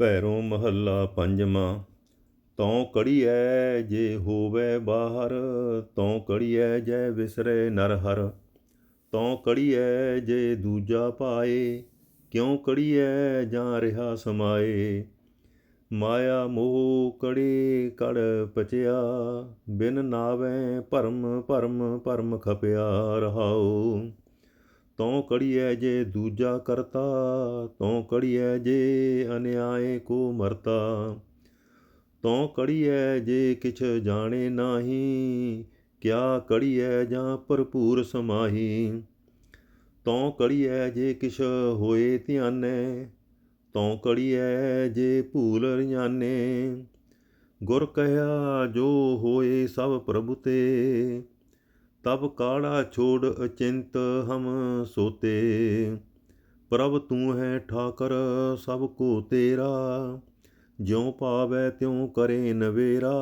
ਭੈਰੋਂ ਮਹੱਲਾ ਪੰਜਵਾਂ, ਤਉ ਕੜੀਐ ਜੇ ਹੋਵੇ ਬਾਹਰ, ਤਉ ਕੜੀਐ ਜੈ ਵਿਸਰੇ ਨਰ ਹਰ ਤਉ ਕੜੀਐ ਜੇ ਦੂਜਾ ਪਾਏ, ਕਿਉ ਕੜੀਐ ਜਾਂ ਰਿਹਾ ਸਮਾਏ? ਮਾਇਆ ਮੋਹ ਕੜੀ ਕੜ ਪਚਿਆ, ਬਿਨ ਨਾਵੇਂ ਭਰਮ ਭਰਮ ਭਰਮ ਖਪਿਆ ਰਹਾਉ ਤਉ ਕੜੀਐ ਜੇ ਦੂਜਾ ਕਰਤਾ, ਤਉ ਕੜੀਐ ਜੇ ਅਨਿਆਏ ਕੋ ਮਰਤਾ। ਤਉ ਕੜੀਐ ਜੇ ਕਿਛ ਜਾਣੇ ਨਾਹੀ, ਕਿਆ ਕੜੀਐ ਜਾਂ ਭਰਪੂਰ ਸਮਾਹੀ। ਤਉ ਕੜੀਐ ਜੇ ਕਿਛ ਹੋਏ ਧਿਆਨੇ, ਤਉ ਕੜੀਐ ਜੇ ਭੂਲ ਰਿਆਨੇ ਗੁਰ ਕਹਿਆ ਜੋ ਹੋਏ ਸਭ ਪ੍ਰਭੂ ਤੇ ਤਬ ਕਾੜਾ ਛੋੜ ਅਚਿੰਤ ਹਮ ਸੋਤੇ। ਪ੍ਰਭ ਤੂੰ ਹੈ ਠਾਕਰ ਸਭ ਕੋ ਤੇਰਾ, ਜਿਉ ਪਾਵੈ ਤਿਉ ਕਰੇ ਨਵੇਰਾ।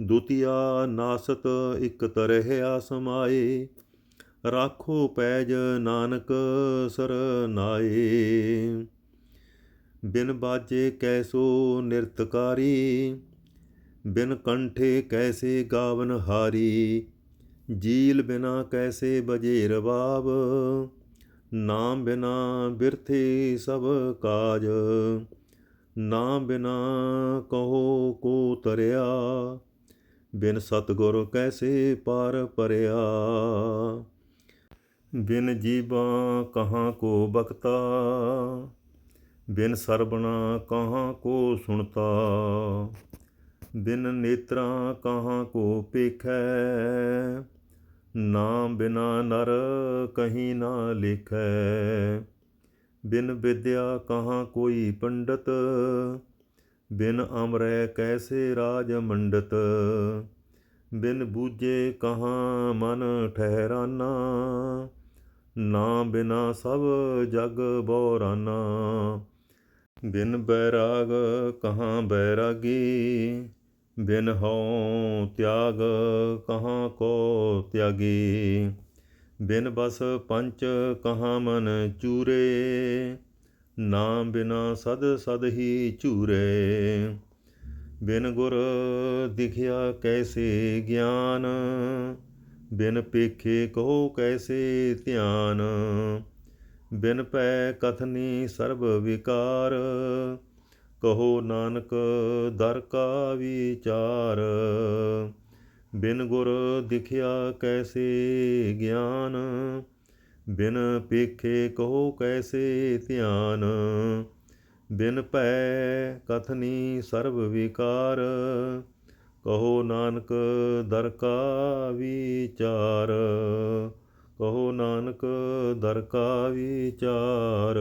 ਦੁਤੀਆ ਨਾਸਤ ਇਕ ਤਰਹਿਆ ਸਮਾਏ, ਰਾਖੋ ਪੈਜ ਨਾਨਕ ਸਰਨਾਏ ਬਿਨ ਬਾਜੇ ਕੈਸੋ ਨਿਰਤਕਾਰੀ, ਬਿਨ ਕੰਠੇ ਕੈਸੇ ਗਾਵਨ ਹਾਰੀ। ਜੀਲ ਬਿਨਾ ਕੈਸੇ ਬਜੇ ਰਬਾਬ? ਨਾਮ ਬਿਨਾ ਬਿਰਥੇ ਸਭ ਕਾਜ। ਨਾਮ ਬਿਨਾ ਕਹੋ ਕੋ ਤਰਿਆ? ਬਿਨ ਸਤਗੁਰ ਕੈਸੇ ਪਾਰ ਪਰਿਆ? ਬਿਨ ਜੀਬਾਂ ਕਹਾਂ ਕੋ ਬਖਤਾ? ਬਿਨ ਸਰਬਣਾ ਕਹਾਂ ਕੋ ਸੁਣਤਾ? ਬਿਨ ਨੇਤਰਾਂ ਕਹਾਂ ਕੋ ਪੇਖੈ? ਨਾਮ ਬਿਨਾ ਨਰ ਕਹੀਂ ਨਾ ਲਿਖੈ। ਬਿਨ ਵਿਦਿਆ ਕਹਾ ਕੋਈ ਪੰਡਤ? ਬਿਨ ਅਮਰੈ ਕੈਸੇ ਰਾਜ ਮੰਡਤ? ਬਿਨ ਬੂਝੇ ਕਹਾ ਮਨ ਠਹਿਰਾਨਾ? ਨਾ ਬਿਨਾ ਸਭ ਜਗ ਬੋਰਾਨਾ। ਬਿਨ ਬੈਰਾਗ ਕਹਾ ਬੈਰਾਗੀ? ਬਿਨ ਹਉ ਤਿਆਗ ਕਹਾਂ ਕੋ ਤਿਆਗੀ? ਬਿਨ ਬਸ ਪੰਚ ਕਹਾਂ ਮਨ ਚੂਰੇ? ਨਾਮ ਬਿਨਾ ਸਦ ਸਦ ਹੀ ਝੂਰੇ। ਬਿਨ ਗੁਰ ਦਿਖਿਆ ਕੈਸੇ ਗਿਆਨ? ਬਿਨ ਪੇਖੇ ਕਹੋ ਕੈਸੇ ਧਿਆਨ? ਬਿਨ ਪੈ ਕਥਨੀ ਸਰਬ ਵਿਕਾਰ? ਕਹੋ ਨਾਨਕ, ਦਰ ਕਾ ਵਿਚਾਰ। ਬਿਨ ਗੁਰ ਦਿਖਿਆ ਕੈਸੇ ਗਿਆਨ? ਬਿਨ ਪੇਖੇ ਕਹੋ ਕੈਸੇ ਧਿਆਨ? ਬਿਨ ਭੈ ਕਥਨੀ ਸਰਬ ਵਿਕਾਰ। ਕਹੋ ਨਾਨਕ, ਦਰ ਕਾ ਵਿਚਾਰ। ਕਹੋ ਨਾਨਕ, ਦਰ ਕਾ ਵਿਚਾਰ।